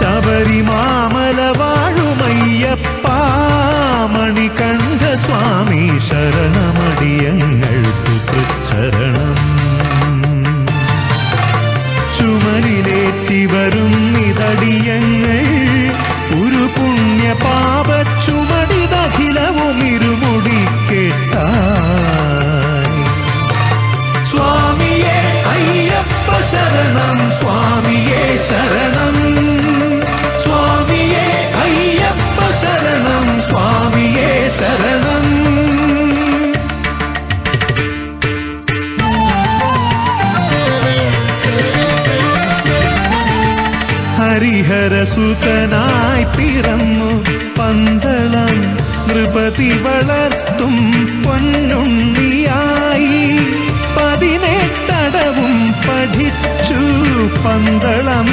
ശബരിമാമല വാഴുമയ്യപ്പ മണികണ്ഠ സ്വാമി ശരണമടിയങ്ങൾക്കു തൃച്ചരണം ചുമലിലേറ്റി വരും നിതടിയങ്ങൾ ഒരു പുണ്യ പാപ ചുമടിതഖിലവും ഇരുമുടി സ്വാമിയേ ശരണം. ഹരിഹരസുതനായി പിറന്നു പന്തളം നൃപതി വളർത്തും പൊന്നുണ്ണിയായി. പതിനെട്ടടവും പഠിച്ചു പന്തളം